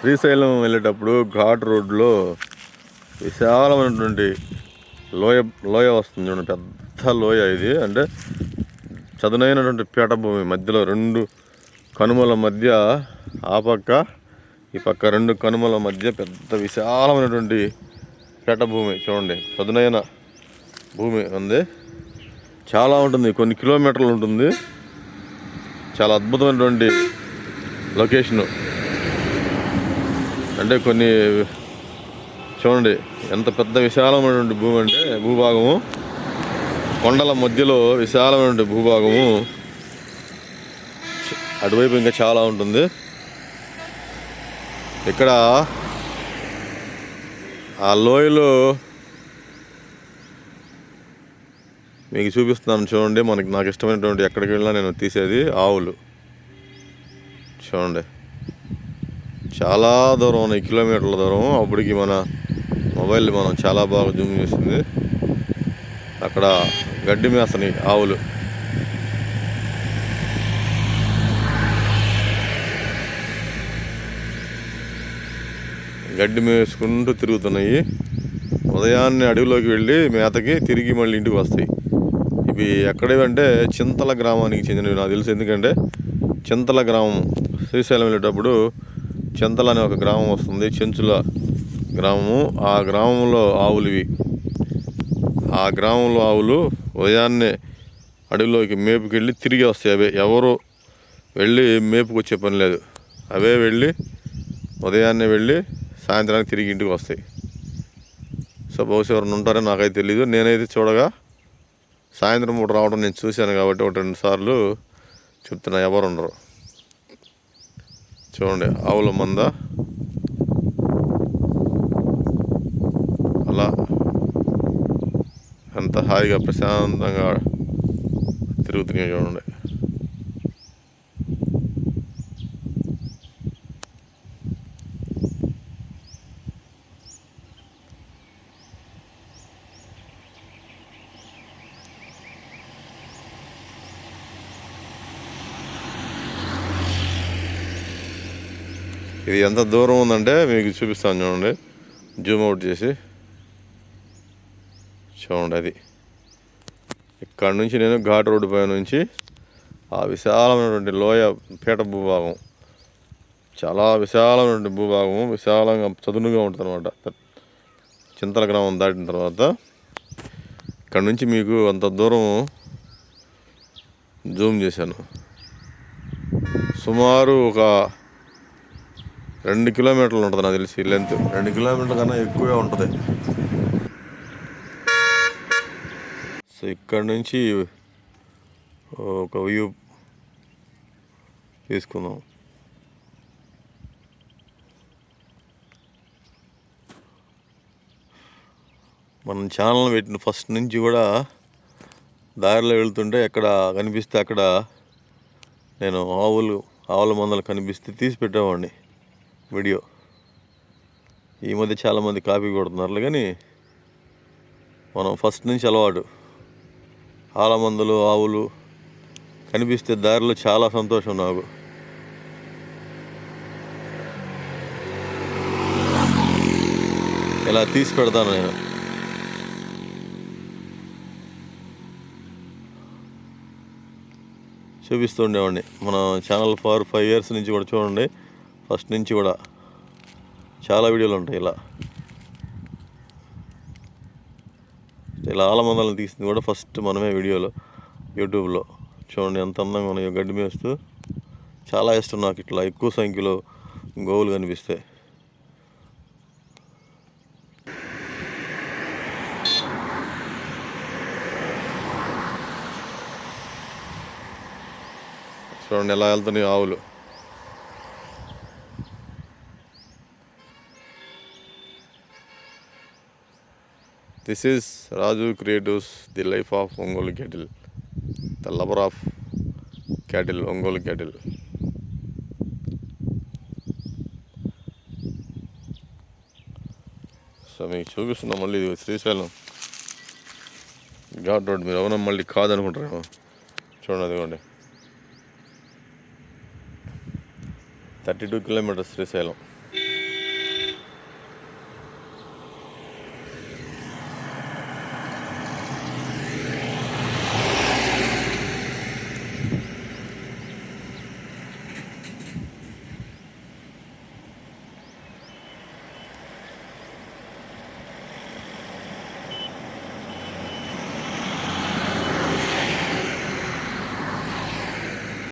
శ్రీశైలం వెళ్ళేటప్పుడు ఘాట్ రోడ్లో విశాలమైనటువంటి లోయ లోయ వస్తుంది చూడండి పెద్ద లోయ ఇది. అంటే చదునైనటువంటి పీఠభూమి మధ్యలో రెండు కనుమల మధ్య ఆ పక్క ఈ పక్క రెండు కనుమల మధ్య పెద్ద విశాలమైనటువంటి పీఠభూమి చూడండి. చదునైన భూమి ఉంది. చాలా ఉంటుంది కొన్ని కిలోమీటర్లు ఉంటుంది. చాలా అద్భుతమైనటువంటి లొకేషను. అంటే కొన్ని చూడండి ఎంత పెద్ద విశాలమైనటువంటి భూమి అంటే భూభాగము. కొండల మధ్యలో విశాలమైనటువంటి భూభాగము. అటువైపు ఇంకా చాలా ఉంటుంది. ఇక్కడ ఆ లోయలో మీకు చూపిస్తున్నాను చూడండి మనకి నాకు ఇష్టమైనటువంటి ఎక్కడికి వెళ్ళినా నేను తీసేది ఆవులు. చూడండి. చాలా దూరం ఉన్నాయి కిలోమీటర్ల దూరం. అప్పటికి మన మొబైల్ మనం చాలా బాగా జూమ్ చేసింది అక్కడ గడ్డి మేస్తని ఆవులు. గడ్డి మేసుకుంటూ తిరుగుతున్నాయి. ఉదయాన్నే అడవిలోకి వెళ్ళి మేతకి తిరిగి మళ్ళీ ఇంటికి వస్తాయి. ఇవి ఎక్కడేవంటే చింతల గ్రామానికి చెందినవి నాకు తెలుసు. ఎందుకంటే చింతల గ్రామం శ్రీశైలం వెళ్ళేటప్పుడు చెంతల అనే ఒక గ్రామం వస్తుంది చెంచుల గ్రామము. ఆ గ్రామంలో ఆవులు ఇవి. ఆ గ్రామంలో ఆవులు ఉదయాన్నే అడవిలోకి మేపుకెళ్ళి తిరిగి వస్తాయి. అవే ఎవరు వెళ్ళి మేపుకు వచ్చే పని లేదు. అవే వెళ్ళి ఉదయాన్నే వెళ్ళి సాయంత్రానికి తిరిగి ఇంటికి వస్తాయి. సో బహుశా ఎవరైనా ఉంటారో నాకైతే తెలీదు. నేనైతే చూడగా సాయంత్రం పూట రావడం నేను చూశాను కాబట్టి ఒక రెండు సార్లు చెప్తున్నా ఎవరు ఉండరు చూడండి ఆవుల మంద. అలా. ఎంత హాయిగా ప్రశాంతంగా తిరుగుతున్నాయి చూడండి. ఇది ఎంత దూరం ఉందంటే మీకు చూపిస్తాను చూడండి. జూమ్ అవుట్ చేసి. చూడండి అది. ఇక్కడ నుంచి నేను ఘాట్ రోడ్డు పై నుంచి ఆ విశాలమైనటువంటి లోయ పీట భూభాగం. చాలా విశాలమైనటువంటి భూభాగం. విశాలంగా చదునుగా ఉంటుంది అనమాట చింతల గ్రామం దాటిన తర్వాత ఇక్కడ నుంచి మీకు అంత దూరం జూమ్ చేశాను. సుమారు ఒక రెండు కిలోమీటర్లు ఉంటుంది నాకు తెలిసి లెంత్ రెండు కిలోమీటర్ల కన్నా ఎక్కువే ఉంటుంది. సో ఇక్కడ నుంచి ఒక వ్యూ తీసుకుందాం. మనం ఛానల్ పెట్టిన ఫస్ట్ నుంచి కూడా దారిలో వెళ్తుంటే ఎక్కడ కనిపిస్తే అక్కడ నేను ఆవులు ఆవుల మందలు కనిపిస్తే తీసి పెట్టేవాడిని. వీడియో. ఈ మధ్య చాలామంది కాపీ కొడుతున్నారు కానీ మనం ఫస్ట్ నుంచి అలవాటు. ఆలమందులు ఆవులు కనిపిస్తే దారిలో చాలా సంతోషం నాకు. ఇలా తీసి పెడతాను నేను. చూపిస్తూ ఉండేవాడిని. మన ఛానల్ ఫార్ ఫైవ్ ఇయర్స్ నుంచి కూడా చూడండి. ఫస్ట్ నుంచి కూడా చాలా వీడియోలు ఉంటాయి ఇలా. ఇలా ఆలమందలను తీసింది కూడా ఫస్ట్ మనమే వీడియోలో యూట్యూబ్లో. చూడండి ఎంత అందంగా ఉన్నాయో గడ్డి మేస్తూ చాలా ఇష్టం నాకు ఇట్లా ఎక్కువ సంఖ్యలో గోవులు కనిపిస్తాయి చూడండి ఎలా వెళ్తున్నాయి ఆవులు. This is Raju creatives the life of Ongole cattle the lover of cattle Ongole cattle so మీకు చూపిస్తున్నాం మళ్ళీ ఇది శ్రీశైలం. ఘాట్ రోడ్ మీరు ఎవరన్నా మళ్ళీ కాదనుకుంటారేమో. చూడండి అదిగోండి. Thirty two kilometres Srisailam.